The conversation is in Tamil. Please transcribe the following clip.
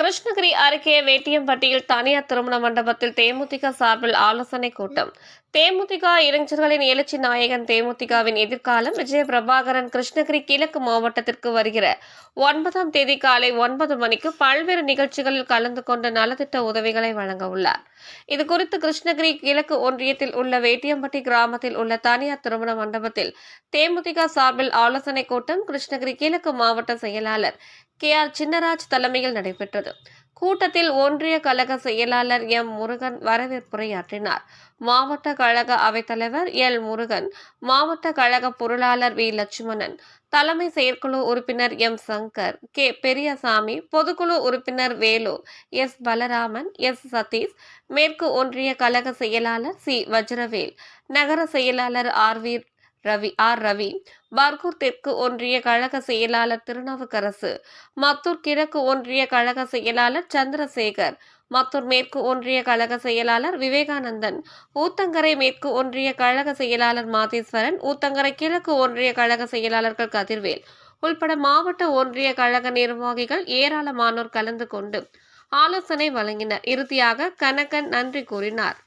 கிருஷ்ணகிரி அருகே வேட்டியம்பட்டியில் தனியார் திருமண மண்டபத்தில் தேமுதிக சார்பில் ஆலோசனை கூட்டம். தேமுதிக இளைஞர்களின் எழுச்சி நாயகன் தேமுதிகவின் எதிர்காலம் விஜய பிரபாகரன் கிருஷ்ணகிரி கிழக்கு மாவட்டத்திற்கு வருகிற ஒன்பதாம் தேதி காலை ஒன்பது மணிக்கு பல்வேறு நிகழ்ச்சிகளில் கலந்து கொண்டு நலத்திட்ட உதவிகளை வழங்க உள்ளார். இது குறித்து கிருஷ்ணகிரி கிழக்கு ஒன்றியத்தில் உள்ள வேட்டியம்பட்டி கிராமத்தில் உள்ள தனியார் திருமண மண்டபத்தில் தேமுதிக சார்பில் ஆலோசனை கூட்டம் கிருஷ்ணகிரி கிழக்கு மாவட்ட செயலாளர் கே ஆர் சின்னராஜ் தலைமையில் நடைபெற்றது. கூட்டத்தில் ஒன்றிய கழக செயலாளர் எம் முருகன் வரவேற்புரையாற்றினார். மாவட்ட கழக அவைத்தலைவர் எல் முருகன் மாவட்ட கழக பொருளாளர் வி லட்சுமணன் தலைமை செயற்குழு உறுப்பினர் எம் சங்கர் கே பெரியசாமி பொதுக்குழு உறுப்பினர் வேலு எஸ் பலராமன் எஸ் சதீஷ் மேற்கு ஒன்றிய கழக செயலாளர் சி வஜ்ரவேல் நகர செயலாளர் R V Ravi R Ravi Bargur தெற்கு ஒன்றிய கழக செயலாளர் திருநாவுக்கரசு மத்தூர் கிழக்கு ஒன்றிய கழக செயலாளர் சந்திரசேகர் மத்தூர் மேற்கு ஒன்றிய கழக செயலாளர் விவேகானந்தன் ஊத்தங்கரை மேற்கு ஒன்றிய கழக செயலாளர் மாதேஸ்வரன் ஊத்தங்கரை கிழக்கு ஒன்றிய கழக செயலாளர்கள் கதிர்வேல் உள்பட மாவட்ட ஒன்றிய கழக நிர்வாகிகள் ஏராளமானோர் கலந்து கொண்டு ஆலோசனை வழங்கினர். இறுதியாக கனகன் நன்றி கூறினார்.